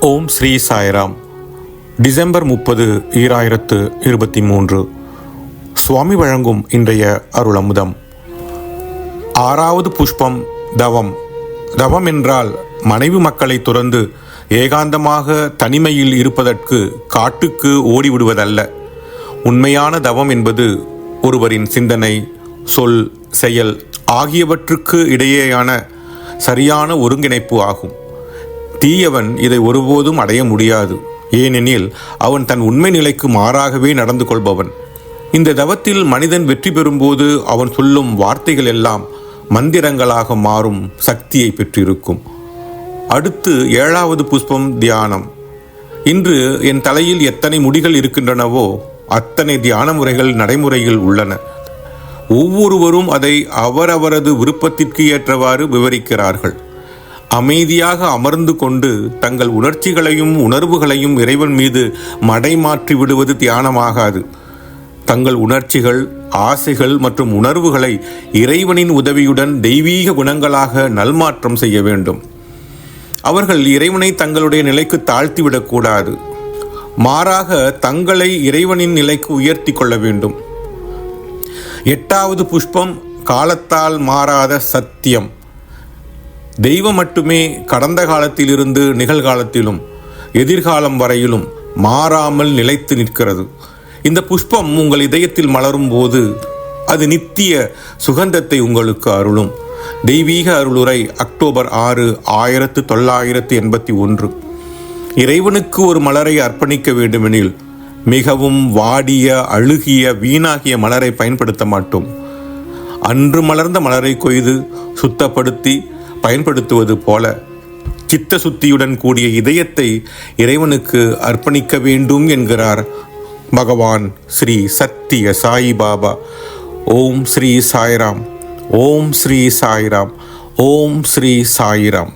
ஓம் Sri Sairam. December முப்பது ஈராயிரத்து இருபத்தி மூன்று. சுவாமி வழங்கும் இன்றைய அருளமுதம். ஆறாவது புஷ்பம் தவம். தவம் என்றால் மனைவி மக்களை துறந்து ஏகாந்தமாக தனிமையில் இருப்பதற்கு காட்டுக்கு ஓடிவிடுவதல்ல. உண்மையான தவம் என்பது ஒருவரின் சிந்தனை சொல் செயல் ஆகியவற்றுக்கு இடையேயான சரியான ஒருங்கிணைப்பு ஆகும். தீயவன் இதை ஒருபோதும் அடைய முடியாது. ஏனெனில் அவன் தன் உண்மை நிலைக்கு மாறாகவே நடந்து கொள்பவன். இந்த தவத்தில் மனிதன் வெற்றி பெறும்போது அவன் சொல்லும் வார்த்தைகள் எல்லாம் மந்திரங்களாக மாறும் சக்தியை பெற்றிருக்கும். அடுத்து ஏழாவது புஷ்பம் தியானம். இன்று என் தலையில் எத்தனை முடிகள் இருக்கின்றனவோ அத்தனை தியான முறைகள் நடைமுறையில் உள்ளன. ஒவ்வொருவரும் அதை அவரவரது விருப்பத்திற்கு ஏற்றவாறு விவரிக்கிறார்கள். அமைதியாக அமர்ந்து கொண்டு தங்கள் உணர்ச்சிகளையும் உணர்வுகளையும் இறைவன் மீது மடைமாற்றி விடுவது தியானமாகாது. தங்கள் உணர்ச்சிகள் ஆசைகள் மற்றும் உணர்வுகளை இறைவனின் உதவியுடன் தெய்வீக குணங்களாக நல்மாற்றம் செய்ய வேண்டும். அவர்கள் இறைவனை தங்களுடைய நிலைக்கு தாழ்த்திவிடக்கூடாது மாறாக தங்களை இறைவனின் நிலைக்கு உயர்த்தி கொள்ள வேண்டும். எட்டாவது புஷ்பம் காலத்தால் மாறாத சத்தியம். தெய்வம் மட்டுமே கடந்த காலத்திலிருந்து நிகழ்காலத்திலும் எதிர்காலம் வரையிலும் மாறாமல் நிலைத்து நிற்கிறது. இந்த புஷ்பம் உங்கள் இதயத்தில் மலரும் போது அது நித்திய சுகந்தத்தை உங்களுக்கு அருளும். தெய்வீக அருளுரை அக்டோபர் ஆறு ஆயிரத்து தொள்ளாயிரத்து எண்பத்தி ஒன்று. இறைவனுக்கு ஒரு மலரை அர்ப்பணிக்க வேண்டுமெனில் மிகவும் வாடிய அழுகிய வீணாகிய மலரை பயன்படுத்த மாட்டோம். அன்று மலர்ந்த மலரை கொய்து சுத்தப்படுத்தி பயன்படுத்துவது போல சித்த சுத்தியுடன் கூடிய இதயத்தை இறைவனுக்கு அர்ப்பணிக்க வேண்டும் என்கிறார் பகவான் ஸ்ரீ சத்திய சாய் பாபா. ஓம் ஸ்ரீ சாய்ராம். ஓம் ஸ்ரீ சாய்ராம். ஓம் ஸ்ரீ சாய்ராம்.